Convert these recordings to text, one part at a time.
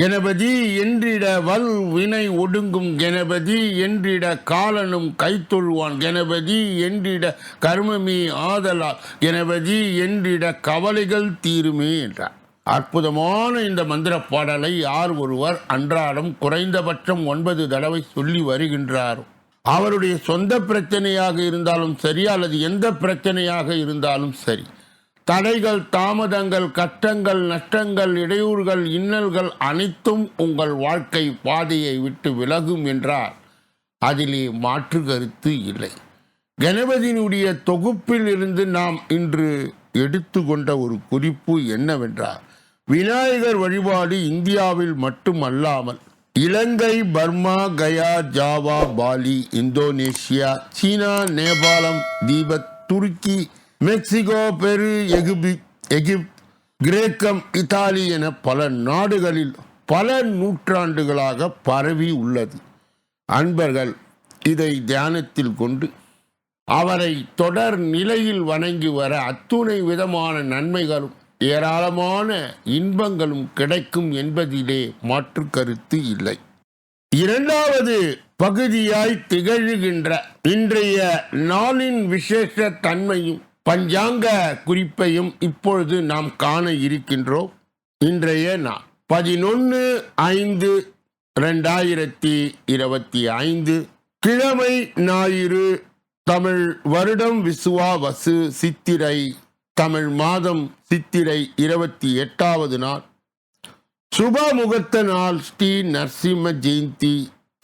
கணபதி என்றிட வல் வினை ஒடுங்கும் கணபதி என்றிட காலனும் கைத்தொழுவான். கணபதி என்றிட கர்மமே ஆதலால். கணபதி என்றிட கவலைகள் தீருமே என்றார். அற்புதமான இந்த மந்திர பாடலை யார் ஒருவர் அன்றாடம் குறைந்தபட்சம் ஒன்பது தடவை சொல்லி வருகின்றாரோ அவருடைய சொந்த பிரச்சனையாக இருந்தாலும் சரி அல்லது எந்த பிரச்சனையாக இருந்தாலும் சரி தடைகள் தாமதங்கள் கஷ்டங்கள் நஷ்டங்கள் இடையூறுகள் இன்னல்கள் அனைத்தும் உங்கள் வாழ்க்கை பாதையை விட்டு விலகும் என்றால் அதிலே மாற்று கருத்து இல்லை. கணபதியினுடைய தொகுப்பில் இருந்து நாம் இன்று எடுத்துக்கொண்ட ஒரு குறிப்பு என்னவென்றால் விநாயகர் வழிபாடு இந்தியாவில் மட்டுமல்லாமல் Ilangai Burma Gaya Java Bali Indonesia China நேபாளம் தீபத் துருக்கி மெக்சிகோ பெரு எகிப்து எகிப்த் கிரேக்கம் இத்தாலி என பல நாடுகளில் பல நூற்றாண்டுகளாக பரவி உள்ளது. அன்பர்கள் இதை தியானத்தில் கொண்டு அவரை தொடர் நிலையில் வணங்கி வர அத்துணை விதமான நன்மைகளும் ஏராளமான இன்பங்களும் கிடைக்கும் என்பதிலே மாற்று கருத்து இல்லை. இரண்டாவது பகுதியாய் திகழ்கின்ற இன்றைய நாளின் விசேஷ தன்மையும் பஞ்சாங்க குறிப்பையும் இப்பொழுது நாம் காண இருக்கின்றோம். இன்றைய நாள் பதினொன்று ஐந்து ரெண்டாயிரத்தி இருபத்தி ஐந்து. கிழமை ஞாயிறு தமிழ் வருடம் விசுவா வசு சித்திரை தமிழ் மாதம் சித்திரை இருபத்தி எட்டாவது நாள். சுபமுகத்த நாள் ஸ்ரீ நரசிம்ம ஜெயந்தி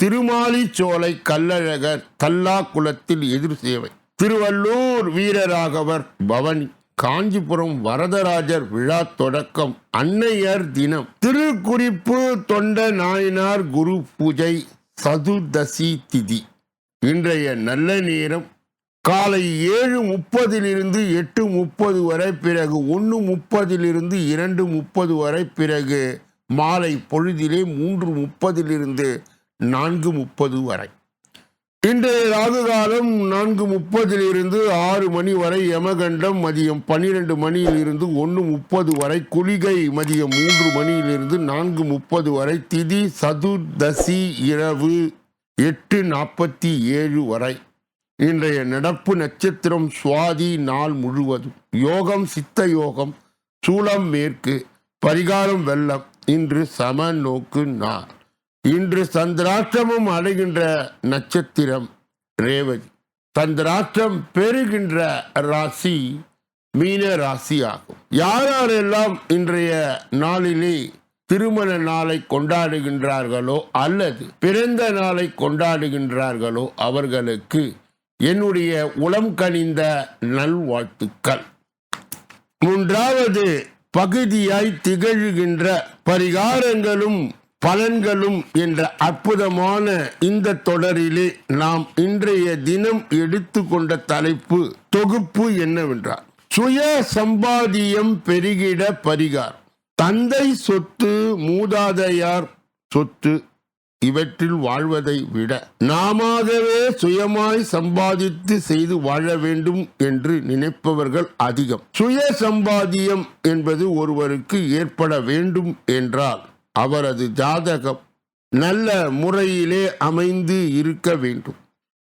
திருமாலிச்சோலை கல்லழகர் தல்லா குளத்தில் எதிர் சேவை திருவள்ளூர் வீரராகவர் பவனி காஞ்சிபுரம் வரதராஜர் விழா தொடக்கம் அன்னையர் தினம். திருக்குறிப்பு தொண்ட நாயனார் குரு பூஜை சதுர்தசி திதி. இன்றைய நல்ல நேரம் காலை ஏழு முப்பதிலிருந்து எட்டு முப்பது வரை பிறகு ஒன்று முப்பதிலிருந்து இரண்டு முப்பது வரை பிறகு மாலை பொழுதிலே மூன்று முப்பதிலிருந்து நான்கு முப்பது வரை. இன்றைய ராகு காலம் நான்கு முப்பதிலிருந்து ஆறு மணி வரை யமகண்டம் மதியம் பன்னிரெண்டு மணியிலிருந்து ஒன்று முப்பது வரை குளிகை மதியம் மூன்று மணியிலிருந்து நான்கு முப்பது வரை திதி சதுர்தசி இரவு எட்டு நாற்பத்தி ஏழு வரை. இன்றைய நடப்பு நட்சத்திரம் சுவாதி நாள் முழுவதும். யோகம் சித்த யோகம் சூளம் மேற்கு பரிகாரம் வெள்ளம் இன்று சம நோக்கு நாள். இன்று சந்திராஷ்டமம் அடைகின்ற நட்சத்திரம் ரேவதி. சந்திராஷ்டம் பெறுகின்ற ராசி மீன ராசி ஆகும் யாரெல்லாம் இன்றைய நாளிலே திருமண நாளை கொண்டாடுகின்றார்களோ அல்லது பிறந்த நாளை கொண்டாடுகின்றார்களோ அவர்களுக்கு என்னுடைய உளம் கனிந்த நல்வாழ்த்துக்கள். மூன்றாவது பகுதியாய் திகழ்கின்ற பரிகாரங்களும் பலன்களும் என்ற அற்புதமான இந்த தொடரிலே நாம் இன்றைய தினம் எடுத்துக்கொண்ட தலைப்பு தொகுப்பு என்னவென்றால் சுய சம்பாதியம் பெருகிட பரிகார் தந்தை சொத்து மூதாதையார் சொத்து இவற்றில் வாழ்வதை விட நாமவே சுயமாய் சம்பாதித்து செய்து வாழ வேண்டும் என்று நினைப்பவர்கள் அதிகம். சுய சம்பாதியம் என்பது ஒருவருக்கு ஏற்பட வேண்டும் என்றால் அவரது ஜாதகம் நல்ல முறையிலே அமைந்து இருக்க வேண்டும்.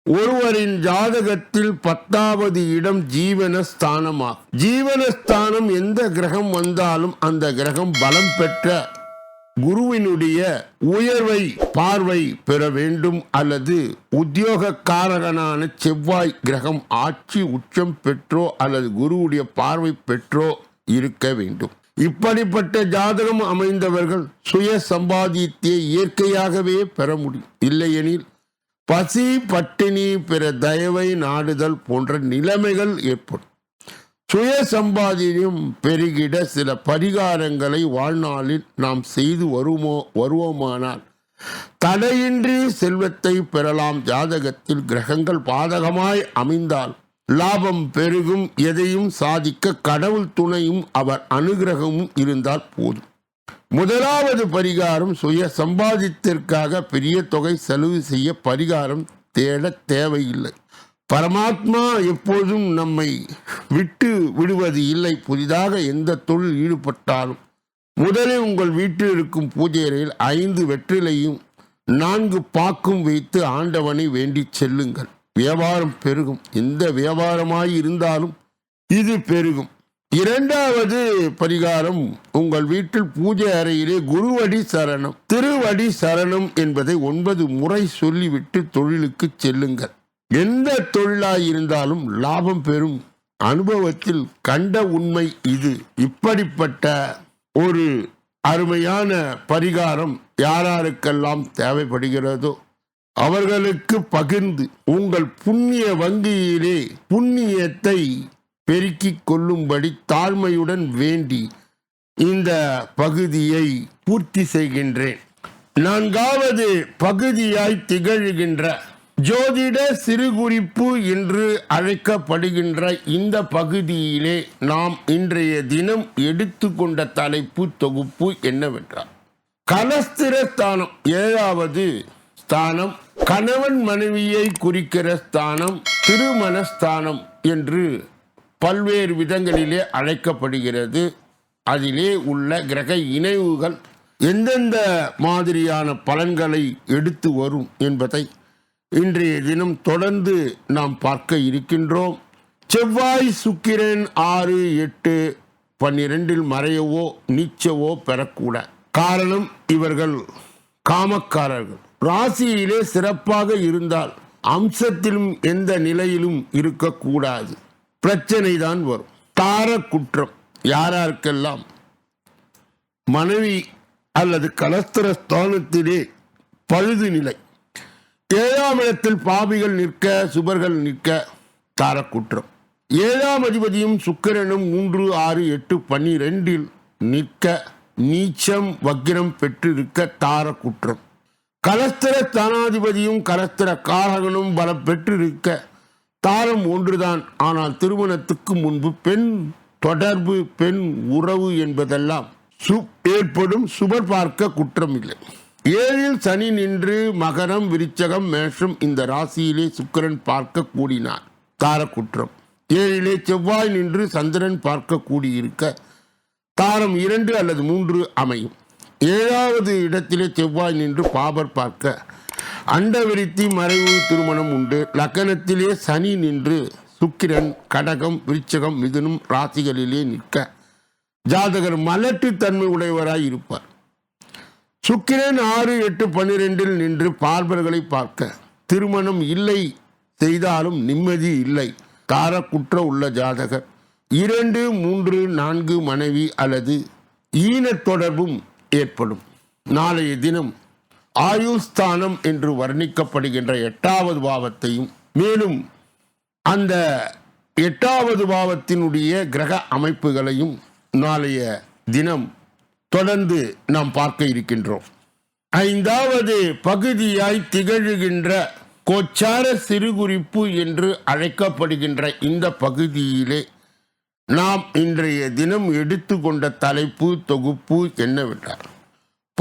ஒருவரின் ஜாதகத்தில் பத்தாவது இடம் ஜீவனஸ்தானமாகும். ஜீவனஸ்தானம் எந்த கிரகம் வந்தாலும் அந்த கிரகம் பலம் பெற்ற குருவினுடைய உயர்வை பார்வை பெற வேண்டும் அல்லது உத்தியோகக்காரகனான செவ்வாய் கிரகம் ஆட்சி உச்சம் பெற்றோ அல்லது குருவுடைய பார்வை பெற்றோ இருக்க வேண்டும். இப்படிப்பட்ட ஜாதகம் அமைந்தவர்கள் சுய சம்பாதியத்தை இயற்கையாகவே பெற முடியும் இல்லையெனில் பசி பட்டினி பிற தயவை நாடுதல் போன்ற நிலைமைகள் ஏற்படும். சுய சம்பாதியம் பெருகிட சில பரிகாரங்களை வாழ்நாளில் நாம் செய்து வருமோ வருவோமானால் தடையின்றி செல்வத்தை பெறலாம் ஜாதகத்தில் கிரகங்கள் பாதகமாய் அமைந்தால் லாபம் பெருகும் எதையும் சாதிக்க கடவுள் துணையும் அவர் அனுகிரகமும் இருந்தால் போதும். முதலாவது பரிகாரம் சுய சம்பாதித்திற்காக பெரிய தொகை செலவு செய்ய பரிகாரம் தேட தேவையில்லை. பரமாத்மா எப்போதும் நம்மை விட்டு விடுவது இல்லை. புதிதாக எந்த தொழில் ஈடுபட்டாலும் முதலில் உங்கள் வீட்டில் இருக்கும் பூஜையறையில் ஐந்து வெற்றிலையும் நான்கு பாக்கும் வைத்து ஆண்டவனை வேண்டிச் செல்லுங்கள். வியாபாரம் பெருகும். எந்த வியாபாரமாய் இருந்தாலும் இது பெருகும். இரண்டாவது பரிகாரம் உங்கள் வீட்டில் பூஜை அறையிலே குருவடி சரணம். திருவடி சரணம் என்பதை ஒன்பது முறை சொல்லிவிட்டு தொழிலுக்கு செல்லுங்கள். எந்த தொழிலாய் இருந்தாலும் லாபம் பெறும். அனுபவத்தில் கண்ட உண்மை இது. இப்படிப்பட்ட ஒரு அருமையான பரிகாரம் யாராருக்கெல்லாம் தேவைப்படுகிறதோ அவர்களுக்கு பகிர்ந்து உங்கள் புண்ணிய வங்கியிலே புண்ணியத்தை பெருக்கிக் கொள்ளும்படி தாழ்மையுடன் வேண்டி இந்த பகுதியை பூர்த்தி செய்கின்றேன். நான்காவது பகுதியாய் திகழ்கின்ற ஜோதிட சிறுகுறிப்பு என்று அழைக்கப்படுகின்ற இந்த பகுதியிலே நாம் இன்றைய தினம் எடுத்துக்கொண்ட தலைப்பு தொகுப்பு என்னவென்றால் கலஸ்திர ஸ்தானம் ஏழாவது ஸ்தானம் கணவன் மனைவியை குறிக்கிற ஸ்தானம் திருமணஸ்தானம் என்று பல்வேறு விதங்களிலே அழைக்கப்படுகிறது. அதிலே உள்ள கிரக இணைவுகள் எந்தெந்த மாதிரியான பலன்களை எடுத்து வரும் என்பதை இன்றைய தினம் தொடர்ந்து நாம் பார்க்க இருக்கின்றோம். செவ்வாய் சுக்கிரன் ஆறு எட்டு பன்னிரெண்டில் மறையவோ நீச்சவோ பெறக்கூட. காரணம் இவர்கள் காமக்காரர்கள். ராசியிலே சிறப்பாக இருந்தால் அம்சத்திலும் எந்த நிலையிலும் இருக்கக்கூடாது. பிரச்சனை தான் வரும். தார குற்றம் யாராருக்கெல்லாம் மனைவி அல்லது கலஸ்தர ஸ்தானத்திலே பழுது நிலை. ஏழாம் இடத்தில் பாவிகள் நிற்க சுபர்கள் நிற்க தாரக்குற்றம். ஏழாம் அதிபதியும் சுக்கிரனும் மூன்று ஆறு எட்டு பன்னிரெண்டில் நிற்க நீச்சம் வக்கிரம் பெற்றிருக்க தாரக்குற்றம். கலஸ்தர ஸ்தானாதிபதியும் கலஸ்தர காரகனும் பல பெற்றிருக்க தாரம் ஒன்றுதான். ஆனால் திருமணத்துக்கு முன்பு பெண் தொடர்பு பெண் உறவு என்பதெல்லாம் சு ஏற்படும் சுபர் பார்க்க குற்றம் இல்லை ஏழில் சனி நின்று மகரம் விருச்சகம் மேஷம் இந்த ராசியிலே சுக்கரன் பார்க்க கூடினார். தார குற்றம் ஏழிலே செவ்வாய் நின்று சந்திரன் பார்க்க கூடியிருக்க தாரம் இரண்டு அல்லது மூன்று அமையும். ஏழாவது இடத்திலே செவ்வாய் நின்று பாபர் பார்க்க. அண்டவிருத்தி மறைவு திருமணம் உண்டு. லக்கணத்திலே சனி நின்று சுக்கிரன் கடகம் விருச்சகம் மிதுனும் ராசிகளிலே நிற்க. ஜாதகர் மலட்டுத்தன்மை உடையவராய் இருப்பார். சுக்கிரன் ஆறு எட்டு பன்னிரெண்டில் நின்று பார்பர்களை பார்க்க. திருமணம் இல்லை செய்தாலும் நிம்மதி இல்லை. தாரக்குற்ற உள்ள ஜாதகர். இரண்டு மூன்று நான்கு மனைவி அல்லது ஈனத் தொடர்பும் ஏற்படும். நாளைய தினம் ஆயுஸ்தானம் என்று வர்ணிக்கப்படுகின்ற எட்டாவது பாவத்தையும் மேலும் அந்த எட்டாவது பாவத்தினுடைய கிரக அமைப்புகளையும் நாளைய தினம் தொடர்ந்து நாம் பார்க்க இருக்கின்றோம். ஐந்தாவது பகுதியாய் திகழ்கின்ற கோச்சார சிறுகுறிப்பு என்று அழைக்கப்படுகின்ற இந்த பகுதியிலே நாம் இன்றைய தினம் எடுத்துக்கொண்ட தலைப்பு தொகுப்பு என்னவென்றால்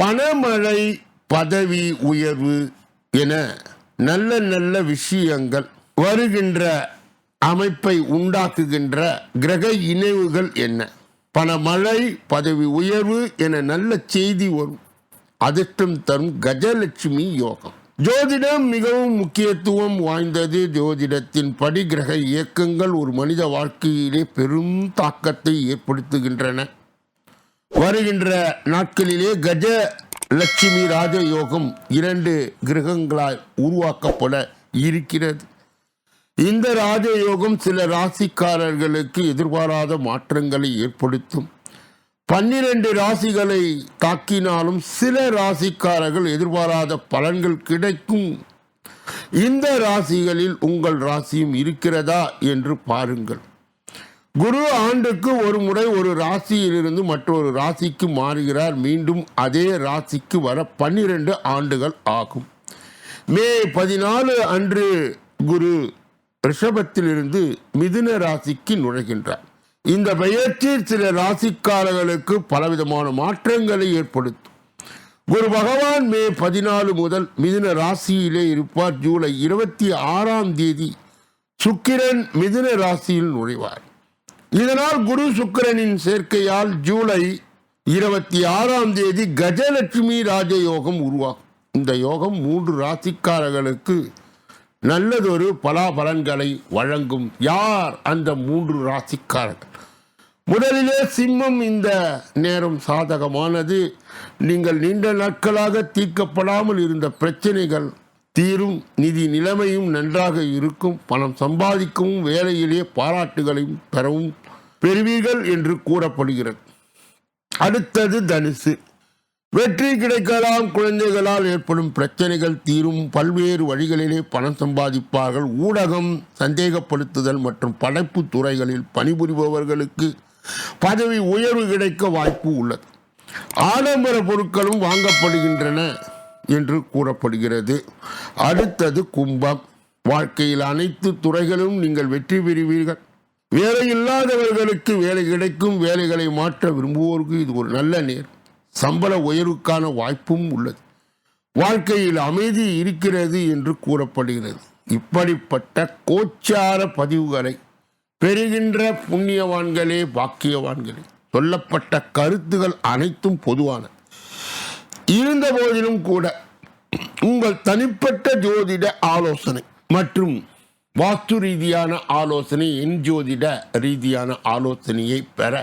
பணமழை பதவி உயர்வு என நல்ல நல்ல விஷயங்கள் வருகின்ற அமைப்பை உண்டாக்குகின்ற கிரக இணைவுகள் என்ன? பணமழை பதவி உயர்வு என நல்ல செய்தி வரும். அதிர்ஷ்டம் தரும் கஜலட்சுமி யோகம். ஜோதிடம் மிகவும் முக்கியத்துவம் வாய்ந்தது. ஜோதிடத்தின் படி கிரக இயக்கங்கள் ஒரு மனித வாழ்க்கையிலே பெரும் தாக்கத்தை ஏற்படுத்துகின்றன. வருகின்ற நாட்களிலே கஜ லட்சுமி ராஜயோகம் இரண்டு கிரகங்களால் உருவாக்கப்பட இருக்கிறது. இந்த ராஜயோகம் சில ராசிக்காரர்களுக்கு எதிர்பாராத மாற்றங்களை ஏற்படுத்தும். பன்னிரண்டு ராசிகளை தாக்கினாலும் சில ராசிக்காரர்கள் எதிர்பாராத பலன்கள் கிடைக்கும். இந்த ராசிகளில் உங்கள் ராசியும் இருக்கிறதா என்று பாருங்கள். குரு ஆண்டுக்கு ஒரு முறை ஒரு ராசியிலிருந்து மற்றொரு ராசிக்கு மாறுகிறார். மீண்டும் அதே ராசிக்கு வர பன்னிரண்டு ஆண்டுகள் ஆகும். மே பதினாலு அன்று குரு ரிஷபத்திலிருந்து மிதுன ராசிக்கு நுழைகின்றார். இந்த பெயர்ச்சி சில ராசிக்காரர்களுக்கு பலவிதமான மாற்றங்களை ஏற்படுத்தும். குரு பகவான் மே பதினாலு முதல் மிதுன ராசியிலே இருப்பார். ஜூலை இருபத்தி ஆறாம் தேதி சுக்கிரன் மிதுன ராசியில் நுழைவார். இதனால் குரு சுக்கிரனின் சேர்க்கையால் ஜூலை இருபத்தி ஆறாம் தேதி கஜலட்சுமி ராஜயோகம் உருவாகும். இந்த யோகம் மூன்று ராசிக்காரர்களுக்கு நல்லதொரு பலாபலன்களை வழங்கும் யார் அந்த மூன்று ராசிக்காரர்கள்? முதலிலே சிம்மம் இந்த நேரம் சாதகமானது. நீங்கள் நீண்ட நாட்களாக தீர்க்கப்படாமல் இருந்த பிரச்சனைகள் தீரும் நிதி நிலைமையும் நன்றாக இருக்கும் பணம் சம்பாதிக்கவும் வேலையிலே பாராட்டுகளையும் பெறவும் பெறுவீர்கள் என்று கூறப்படுகிறது. அடுத்தது தனுசு. வெற்றி கிடைக்கலாம் குழந்தைகளால் ஏற்படும் பிரச்சனைகள் தீரும் பல்வேறு வழிகளிலே பணம் சம்பாதிப்பார்கள். ஊடகம் சந்தேகப்படுத்துதல் மற்றும் படைப்பு துறைகளில் பணிபுரிபவர்களுக்கு பதவி உயர்வு கிடைக்க வாய்ப்பு உள்ளது. ஆடம்பர பொருட்களும் வாங்கப்படுகின்றன என்று கூறப்படுகிறது. அடுத்தது கும்பம். வாழ்க்கையில் அனைத்து துறைகளும் நீங்கள் வெற்றி பெறுவீர்கள். வேலை இல்லாதவர்களுக்கு வேலை கிடைக்கும் வேலைகளை மாற்ற விரும்புவோருக்கு இது ஒரு நல்ல நேரம் சம்பள உயர்வுக்கான வாய்ப்பும் உள்ளது. வாழ்க்கையில் அமைதி இருக்கிறது என்று கூறப்படுகிறது. இப்படிப்பட்ட கோச்சார பதிவுகளை பெறுகின்ற புண்ணியவான்களே பாக்கியவான்களே சொல்லப்பட்ட கருத்துகள் அனைத்தும் பொதுவான இருந்த போதிலும் கூட உங்கள் தனிப்பட்ட ஜோதிட ஆலோசனை மற்றும் வாஸ்து ரீதியான ஆலோசனை என் ஜோதிட ரீதியான ஆலோசனையை பெற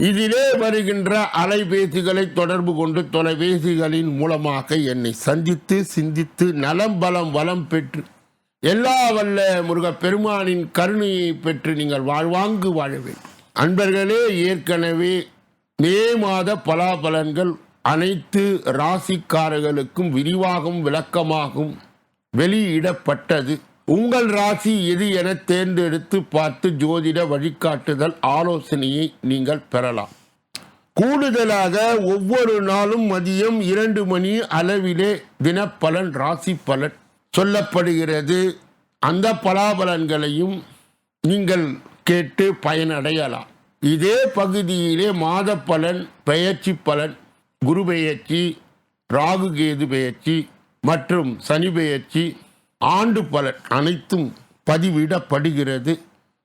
இதிலே வருகின்ற அலைபேசிகளை தொடர்பு கொண்டு தொலைபேசிகளின் மூலமாக என்னை சந்தித்து சிந்தித்து நலம் பலம் வளம் பெற்று எல்லா வல்ல முருகப்பெருமானின் கருணையை பெற்று நீங்கள் வாழ்வாங்கு வாழ வேண்டும். அன்பர்களே ஏற்கனவே மே மாத பலாபலன்கள் அனைத்து ராசிக்காரர்களுக்கும் விரிவாகவும் விளக்கமாகவும் வெளியிடப்பட்டது. உங்கள் ராசி எது என தேர்ந்தெடுத்து பார்த்து ஜோதிட வழிகாட்டுதல் ஆலோசனையை நீங்கள் பெறலாம். கூடுதலாக ஒவ்வொரு நாளும் மதியம் இரண்டு மணி அளவிலே தினப்பலன் ராசி பலன் சொல்லப்படுகிறது. அந்த பலாபலன்களையும் நீங்கள் கேட்டு பயனடையலாம். இதே பகுதியிலே மாத பலன் பெயர்ச்சி பலன் குரு பெயர்ச்சி ராகு கேது பெயர்ச்சி மற்றும் சனி பெயர்ச்சி ஆண்டு பலன் அனைத்தும் பதிவிடப்படுகிறது.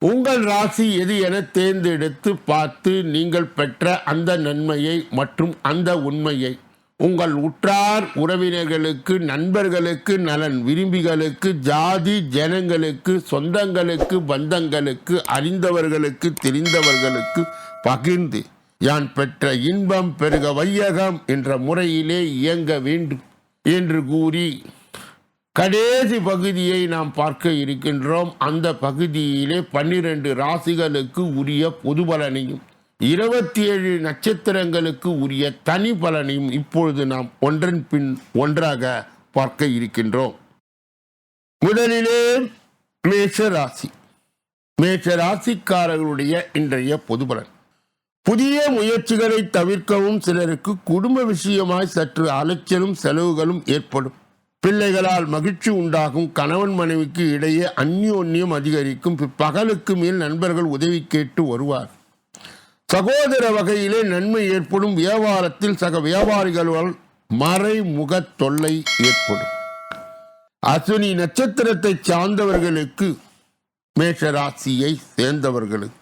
உங்கள் ராசி எது என தேர்ந்தெடுத்து பார்த்து நீங்கள் பெற்ற அந்த நன்மையை மற்றும் அந்த உண்மையை. உங்கள் உற்றார் உறவினர்களுக்கு நண்பர்களுக்கு நலன் விரும்பிகளுக்கு ஜாதி ஜனங்களுக்கு சொந்தங்களுக்கு பந்தங்களுக்கு அறிந்தவர்களுக்கு தெரிந்தவர்களுக்கு பகிர்ந்து யான் பெற்ற இன்பம் பெருக வையகம் என்ற முறையிலே இயங்க வேண்டும் என்று கூறி கடைசி பகுதியை நாம் பார்க்க இருக்கின்றோம். அந்த பகுதியிலே பன்னிரண்டு ராசிகளுக்கு உரிய பொது பலனையும் இருபத்தி ஏழு நட்சத்திரங்களுக்கு உரிய தனி பலனையும் இப்பொழுது நாம் ஒன்றன் பின் ஒன்றாக பார்க்க இருக்கின்றோம். முதலிலே மேஷ ராசி. மேஷ ராசிக்காரர்களுடைய இன்றைய பொது பலன். புதிய முயற்சிகளை தவிர்க்கவும் சிலருக்கு குடும்ப விஷயமாய் சற்று அலைச்சலும் செலவுகளும் ஏற்படும். பிள்ளைகளால் மகிழ்ச்சி உண்டாகும் கணவன் மனைவிக்கு இடையே அந்யோன்யம் அதிகரிக்கும். பகலுக்கு மேல் நண்பர்கள் உதவி கேட்டு வருவார். சகோதர வகையிலே நன்மை ஏற்படும். வியாபாரத்தில் சக வியாபாரிகளால் மறைமுக தொல்லை ஏற்படும். அஸ்வினி நட்சத்திரத்தை சார்ந்தவர்களுக்கு மேஷ ராசியை சேர்ந்தவர்களுக்கு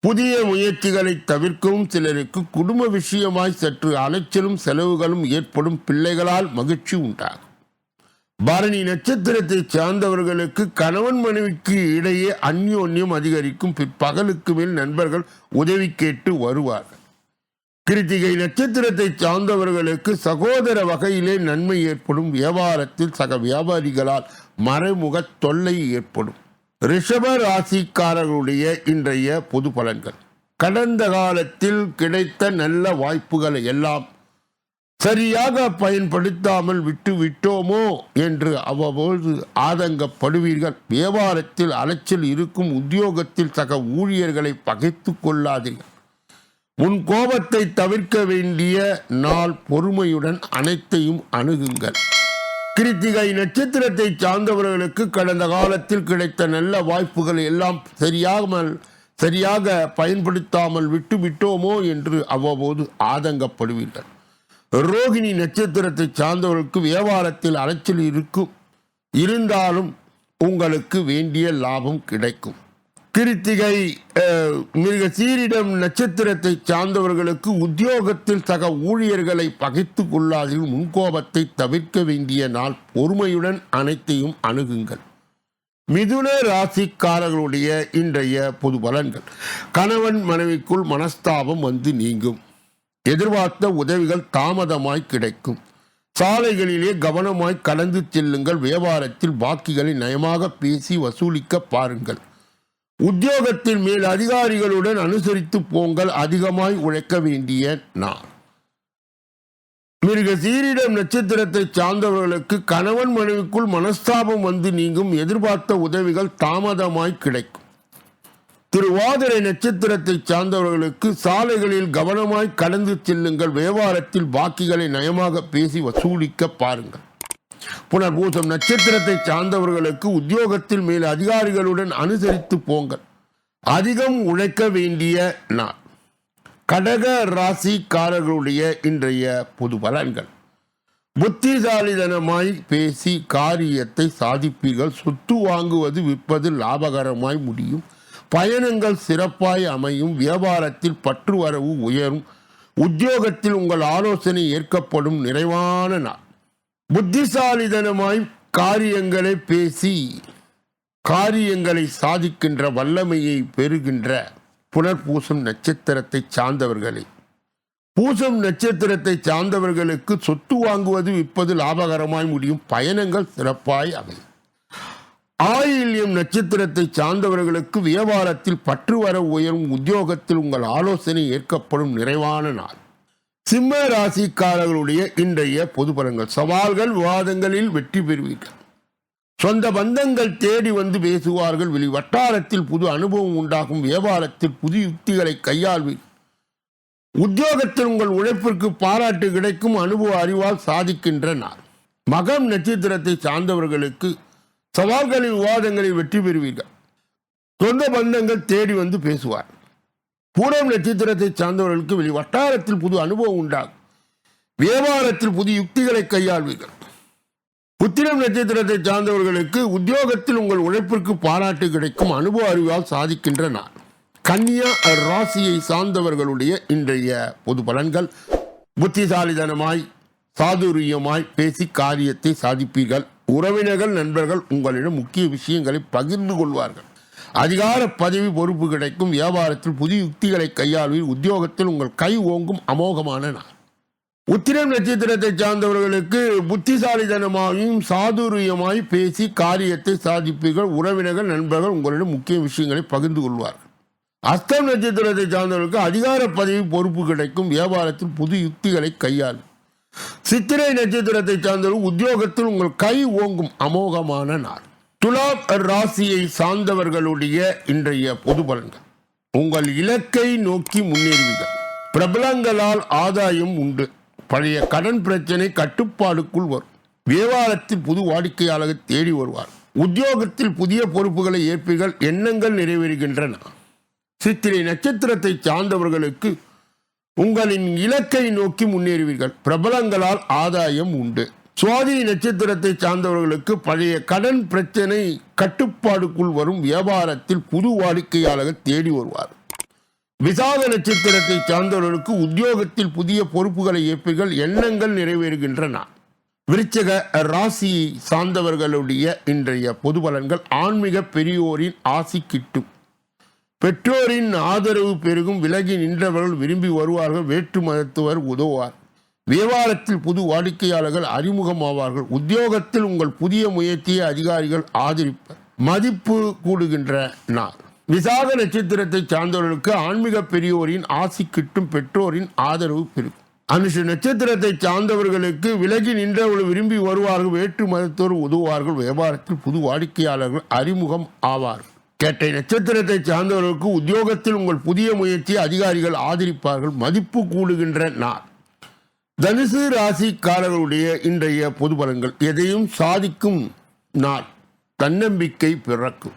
புதிய முயற்சிகளை தவிர்க்கவும். சிலருக்கு குடும்ப விஷயமாய் சற்று அலைச்சலும் செலவுகளும் ஏற்படும். பிள்ளைகளால் மகிழ்ச்சி உண்டாகும். பரணி நட்சத்திரத்தை சார்ந்தவர்களுக்கு கணவன் மனைவிக்கு இடையே அந்யோன்யம் அதிகரிக்கும். பிற்பகலுக்கு மேல் நண்பர்கள் உதவி கேட்டு வருவார்கள் கிருத்திகை நட்சத்திரத்தை சார்ந்தவர்களுக்கு சகோதர வகையிலே நன்மை ஏற்படும். வியாபாரத்தில் சக வியாபாரிகளால் மறைமுக தொல்லை ஏற்படும். ரிஷப ராசிக்காரர்களுடைய இன்றைய பொது பலன்கள். கடந்த காலத்தில் கிடைத்த நல்ல வாய்ப்புகளை எல்லாம் சரியாக பயன்படுத்தாமல் விட்டு விட்டோமோ என்று அவ்வப்போது ஆதங்கப்படுவீர்கள். வியாபாரத்தில் அலைச்சல் இருக்கும் உத்தியோகத்தில் சக ஊழியர்களை பகைத்து கொள்ளாதீர்கள். உன் கோபத்தை தவிர்க்க வேண்டிய நாள் பொறுமையுடன் அனைத்தையும் அணுகுங்கள். கிருத்திகை நட்சத்திரத்தை சார்ந்தவர்களுக்கு கடந்த காலத்தில் கிடைத்த நல்ல வாய்ப்புகள் எல்லாம் சரியாமல் சரியாக பயன்படுத்தாமல் விட்டு விட்டோமோ என்று அவ்வப்போது ஆதங்கப்படுவீர்கள். ரோகிணி நட்சத்திரத்தை சார்ந்தவர்களுக்கு வியாபாரத்தில் அலைச்சல் இருக்கும். இருந்தாலும் உங்களுக்கு வேண்டிய லாபம் கிடைக்கும். கிருத்திகை மிக சீரிடம் நட்சத்திரத்தை சார்ந்தவர்களுக்கு உத்தியோகத்தில் சக ஊழியர்களை பகைத்து கொள்ளாதீர்கள். முன்கோபத்தை தவிர்க்க வேண்டிய நாள். பொறுமையுடன் அனைத்தையும் அணுகுங்கள். மிதுன ராசிக்காரர்களுடைய இன்றைய பொது பலன்கள். கணவன் மனைவிக்குள் மனஸ்தாபம் வந்து நீங்கும். எதிர்பார்த்த உதவிகள் தாமதமாய் கிடைக்கும். சாலைகளிலே கவனமாய் கடந்து செல்லுங்கள். வியாபாரத்தில் பாக்கிகளை நயமாக பேசி வசூலிக்க பாருங்கள். உத்தியோகத்தின் மேல் அதிகாரிகளுடன் அனுசரித்து போங்கள். அதிகமாய் உழைக்க வேண்டிய நான் மிருக சீரிடம் நட்சத்திரத்தை சார்ந்தவர்களுக்கு கணவன் மனைவிக்குள் மனஸ்தாபம் வந்து நீங்கும். எதிர்பார்த்த உதவிகள் தாமதமாய் கிடைக்கும். திருவாதிரை நட்சத்திரத்தை சார்ந்தவர்களுக்கு சாலைகளில் கவனமாய் கடந்து செல்லுங்கள். வியாபாரத்தில் பாக்கிகளை நயமாக பேசி வசூலிக்க பாருங்கள். புனர்பூசம் நட்சத்திரத்தை சார்ந்தவர்களுக்கு உத்தியோகத்தில் மேல் அதிகாரிகளுடன் அனுசரித்து போங்கள். அதிகம் உழைக்க வேண்டிய நாள். கடக ராசிக்காரர்களுடைய இன்றைய பொது பலன்கள். புத்திசாலிதனமாய் பேசி காரியத்தை சாதிப்பீர்கள். சொத்து வாங்குவது விற்பது லாபகரமாய் முடியும். பயணங்கள் சிறப்பாய் அமையும். வியாபாரத்தில் பற்று வரவு உயரும். உத்தியோகத்தில் உங்கள் ஆலோசனை ஏற்கப்படும். நிறைவான நாள். புத்திசாலிதனமாய் காரியங்களை பேசி காரியங்களை சாதிக்கின்ற வல்லமையை பெறுகின்ற புனர்பூசம் நட்சத்திரத்தை சார்ந்தவர்களே. பூசம் நட்சத்திரத்தை சார்ந்தவர்களுக்கு சொத்து வாங்குவது விற்பது லாபகரமாய் முடியும். பயணங்கள் சிறப்பாய் அமையும். ஆயில்யம் நட்சத்திரத்தை சார்ந்தவர்களுக்கு வியாபாரத்தில் பற்று வர உயரும் உத்தியோகத்தில் உங்கள் ஆலோசனை ஏற்கப்படும் நிறைவான நாள். சிம்ம ராசிக்காரர்களுடைய இன்றைய பொதுபலங்கள் சவால்கள் விவாதங்களில் வெற்றி பெறுவீர்கள். சொந்த பந்தங்கள் தேடி வந்து பேசுவார்கள். வெளி வட்டாரத்தில் புது அனுபவம் உண்டாகும். வியாபாரத்தில் புது யுக்திகளை கையாள்வீர்கள் உத்தியோகத்தில் உங்கள் உழைப்பிற்கு பாராட்டு கிடைக்கும். அனுபவ அறிவால் சாதிக்கின்ற நாள். மகம் நட்சத்திரத்தை சார்ந்தவர்களுக்கு சவால்களின் விவாதங்களில் வெற்றி பெறுவீர்கள். சொந்த பந்தங்கள் தேடி வந்து பேசுவார். பூரம் நட்சத்திரத்தை சார்ந்தவர்களுக்கு வெளி வட்டாரத்தில் புது அனுபவம் உண்டாகும். வியாபாரத்தில் புது யுக்திகளை கையாள்வீர்கள். உத்திரம் நட்சத்திரத்தை சார்ந்தவர்களுக்கு உத்தியோகத்தில் உங்கள் உழைப்பிற்கு பாராட்டு கிடைக்கும் அனுபவ அறிவால் சாதிக்கின்ற நாள். கன்னியா ராசியை சார்ந்தவர்களுடைய இன்றைய பொது பலன்கள். புத்திசாலிதனமாய் சாதுரியமாய் பேசி காரியத்தை சாதிப்பீர்கள். உறவினர்கள் நண்பர்கள் உங்களிடம் முக்கிய விஷயங்களை பகிர்ந்து கொள்வார்கள். அதிகார பதவி பொறுப்பு கிடைக்கும். வியாபாரத்தில் புதிய யுக்திகளை கையாள்வீர். உத்தியோகத்தில் உங்கள் கை ஓங்கும் அமோகமான நாள். உத்திரம் நட்சத்திரத்தை சார்ந்தவர்களுக்கு புத்திசாலித்தனமாயும் சாதுரியமாய் பேசி காரியத்தை சாதிப்பீர்கள். உறவினர்கள் நண்பர்கள் உங்களிடம் முக்கிய விஷயங்களை பகிர்ந்து கொள்வார்கள். அஸ்தம் நட்சத்திரத்தை சார்ந்தவர்களுக்கு அதிகார பதவி பொறுப்பு கிடைக்கும். வியாபாரத்தில் புது யுக்திகளை கையாளும் சித்திரை நட்சத்திரத்தை சார்ந்தவர்கள் உத்தியோகத்தில் உங்கள் கை ஓங்கும் அமோகமான நாள். துலாம் ராசியை சார்ந்தவர்களுடைய இன்றைய பொது பலன்கள். உங்கள் இலக்கை நோக்கி முன்னேறுவீர்கள். பிரபலங்களால் ஆதாயம் உண்டு. பழைய கடன் பிரச்சனை கட்டுப்பாடுக்குள் வரும். வியாபாரத்தில் புது வாடிக்கையாளர்கள் தேடி வருவார். உத்தியோகத்தில் புதிய பொறுப்புகளை ஏற்பீர்கள். எண்ணங்கள் நிறைவேறுகின்றன. சித்திரை நட்சத்திரத்தை சார்ந்தவர்களுக்கு உங்களின் இலக்கை நோக்கி முன்னேறுவீர்கள். பிரபலங்களால் ஆதாயம் உண்டு. சுவாதி நட்சத்திரத்தை சார்ந்தவர்களுக்கு பழைய கடன் பிரச்சனை கட்டுப்பாடுக்குள் வரும் வியாபாரத்தில் புது வாடிக்கையாளர்கள் தேடி வருவார். விசாக நட்சத்திரத்தை சார்ந்தவர்களுக்கு உத்தியோகத்தில் புதிய பொறுப்புகளை ஏற்பீர்கள் எண்ணங்கள் நிறைவேறுகின்றன. விருச்சக ராசியை சார்ந்தவர்களுடைய இன்றைய பொது பலன்கள் ஆன்மீக பெரியோரின் ஆசி கிட்டும் பெற்றோரின் ஆதரவு பெருகும் விலகி நின்றவர்கள் விரும்பி வருவார்கள் வேற்று மதத்துவர் உதவுவார். வியாபாரத்தில் புது வாடிக்கையாளர்கள் அறிமுகமாவார்கள். உத்தியோகத்தில் உங்கள் புதிய முயற்சியை அதிகாரிகள் ஆதரிப்பர். மதிப்பு கூடுகின்ற நாள். விசாக நட்சத்திரத்தை சார்ந்தவர்களுக்கு ஆன்மீக பெரியோரின் ஆசி கிட்டும் பெற்றோரின் ஆதரவு பெருகும். அனுஷ நட்சத்திரத்தை சார்ந்தவர்களுக்கு விலகி நின்றவர்கள் விரும்பி வருவார்கள் வேற்று மதத்தோர் உதவுவார்கள். வியாபாரத்தில் புது வாடிக்கையாளர்கள் அறிமுகம் ஆவார்கள். கேட்ட நட்சத்திரத்தை சார்ந்தவர்களுக்கு உத்தியோகத்தில் உங்கள் புதிய முயற்சியை அதிகாரிகள் ஆதரிப்பார்கள் மதிப்பு கூடுகின்ற நாள். தனுசு ராசிக்காரர்களுடைய இன்றைய பொது பலன்கள் எதையும் சாதிக்கும் நாள். தன்னம்பிக்கை பிறக்கும்.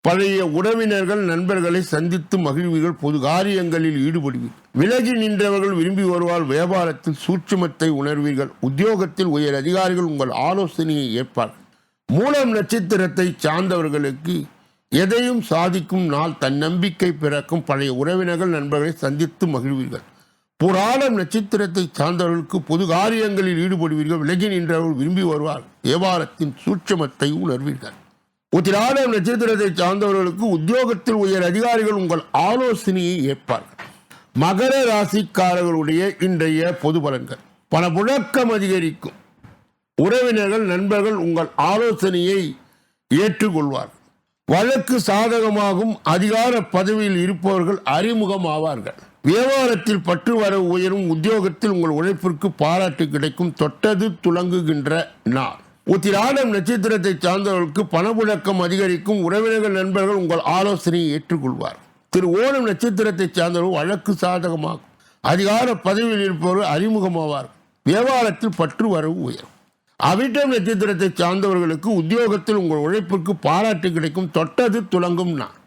பழைய உறவினர்கள் நண்பர்களை சந்தித்து மகிழ்வீர்கள் பொது காரியங்களில் ஈடுபடுவீர்கள். விலகி நின்றவர்கள் விரும்பி வருவால் வியாபாரத்தில் சூட்சுமத்தை உணர்வீர்கள். உத்தியோகத்தில் உயர் அதிகாரிகள் உங்கள் ஆலோசனையை ஏற்பார்கள். மூலம் நட்சத்திரத்தை சார்ந்தவர்களுக்கு எதையும் சாதிக்கும் நாள் தன்னம்பிக்கை பிறக்கும் பழைய உறவினர்கள் நண்பர்களை சந்தித்து மகிழ்வீர்கள். புராணம் நட்சத்திரத்தை சார்ந்தவர்களுக்கு பொது காரியங்களில் ஈடுபடுவீர்கள். விலகி நின்றவர்கள் விரும்பி வருவார். வியாபாரத்தின் சூட்சமத்தை உணர்வீர்கள். உத்திராடம் நட்சத்திரத்தை சார்ந்தவர்களுக்கு உத்தியோகத்தில் உயர் அதிகாரிகள் உங்கள் ஆலோசனையை ஏற்பார்கள். மகர ராசிக்காரர்களுடைய இன்றைய பொது பலன்கள். பணப்புழக்கம் அதிகரிக்கும். உறவினர்கள் நண்பர்கள் உங்கள் ஆலோசனையை ஏற்றுக்கொள்வார்கள். வழக்கு சாதகமாகும் அதிகார பதவியில் இருப்பவர்கள் அறிமுகம் ஆவார்கள் வியாபாரத்தில் பற்று வர உயரும் உத்தியோகத்தில் உங்கள் உழைப்பிற்கு பாராட்டு கிடைக்கும். தொட்டது துலங்குகின்ற நாள். உத்திராடம் நட்சத்திரத்தை சார்ந்தவர்களுக்கு பணப்புழக்கம் அதிகரிக்கும். உறவினர்கள் நண்பர்கள் உங்கள் ஆலோசனையை ஏற்றுக்கொள்வார். திரு ஓணம் நட்சத்திரத்தை சார்ந்தவர்கள் வழக்கு சாதகமாகும். அதிகார பதவியில் இருப்பவர்கள் அறிமுகமாவார் வியாபாரத்தில் பற்று வரவு உயரும். அவிட்டம் நட்சத்திரத்தை சார்ந்தவர்களுக்கு உத்தியோகத்தில் உங்கள் உழைப்பிற்கு பாராட்டு கிடைக்கும். தொட்டது துலங்கும் நான்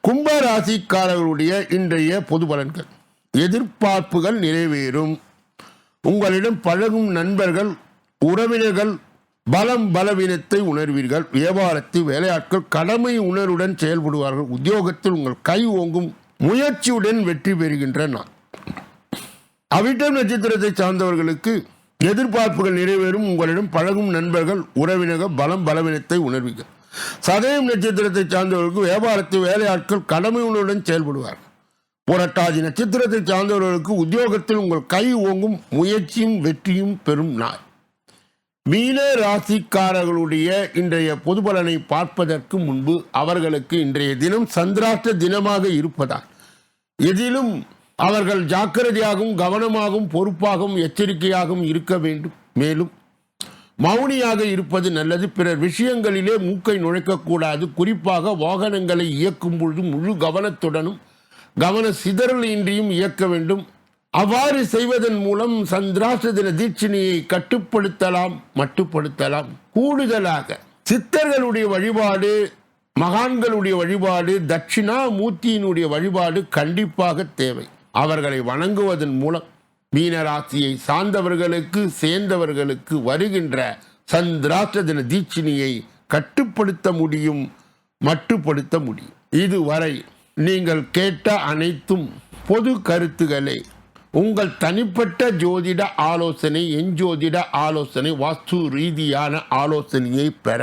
கும்ப ராசிக்காரர்களுடைய இன்றைய பொது பலன்கள். எதிர்பார்ப்புகள் நிறைவேறும். உங்களிடம் பழகும் நண்பர்கள் உறவினர்கள் பலம் பலவீனத்தை உணர்வீர்கள். வியாபாரத்தில் வேலையாட்கள் கடமை உணர்வுடன் செயல்படுவார்கள். உத்தியோகத்தில் உங்கள் கை ஓங்கும். முயற்சியுடன் வெற்றி பெறுகின்ற நான் அவிட்டம் நட்சத்திரத்தை சார்ந்தவர்களுக்கு எதிர்பார்ப்புகள் நிறைவேறும் உங்களிடம் பழகும் நண்பர்கள் உறவினர்கள் பலம் பலவீனத்தை உணர்வீர்கள் சதயம் நட்சத்திரத்தை சார்ந்தவர்களுக்கு வியாபாரத்தில் வேலையாட்கள் கடமை உணர்வுடன் செயல்படுவார். புரட்டாதி நட்சத்திரத்தை சார்ந்தவர்களுக்கு உத்தியோகத்தில் உங்கள் கை ஓங்கும் முயற்சியும் வெற்றியும் பெறும் நாள். மீன ராசிக்காரர்களுடைய இன்றைய பொது பலனை பார்ப்பதற்கு முன்பு அவர்களுக்கு இன்றைய தினம் சந்திராஷ்ட தினமாக இருப்பதால் எதிலும் அவர்கள் ஜாக்கிரதையாகவும் கவனமாகவும் பொறுப்பாகவும் எச்சரிக்கையாகவும் இருக்க வேண்டும். மேலும் மௌனியாக இருப்பது நல்லது. பிறர் விஷயங்களிலே மூக்கை நுழைக்கக்கூடாது. குறிப்பாக வாகனங்களை இயக்கும் பொழுது முழு கவனத்துடனும் கவன சிதறலின்றியும் இயக்க வேண்டும். அவ்வாறு செய்வதன் மூலம் சந்திராச தின தீட்சணியை கட்டுப்படுத்தலாம் மட்டுப்படுத்தலாம். கூடுதலாக சித்தர்களுடைய வழிபாடு மகான்களுடைய வழிபாடு தட்சிணாமூர்த்தியினுடைய வழிபாடு கண்டிப்பாக தேவை. அவர்களை வணங்குவதன் மூலம் மீனராசியை சார்ந்தவர்களுக்கு சேர்ந்தவர்களுக்கு வருகின்ற சந்திராஷ்ட தின தீட்சிணியை கட்டுப்படுத்த முடியும் மட்டுப்படுத்த முடியும். இதுவரை நீங்கள் கேட்ட அனைத்தும் பொது கருத்துக்களே. உங்கள் தனிப்பட்ட ஜோதிட ஆலோசனை எஞ்சோதிட ஆலோசனை வாஸ்து ரீதியான ஆலோசனையை பெற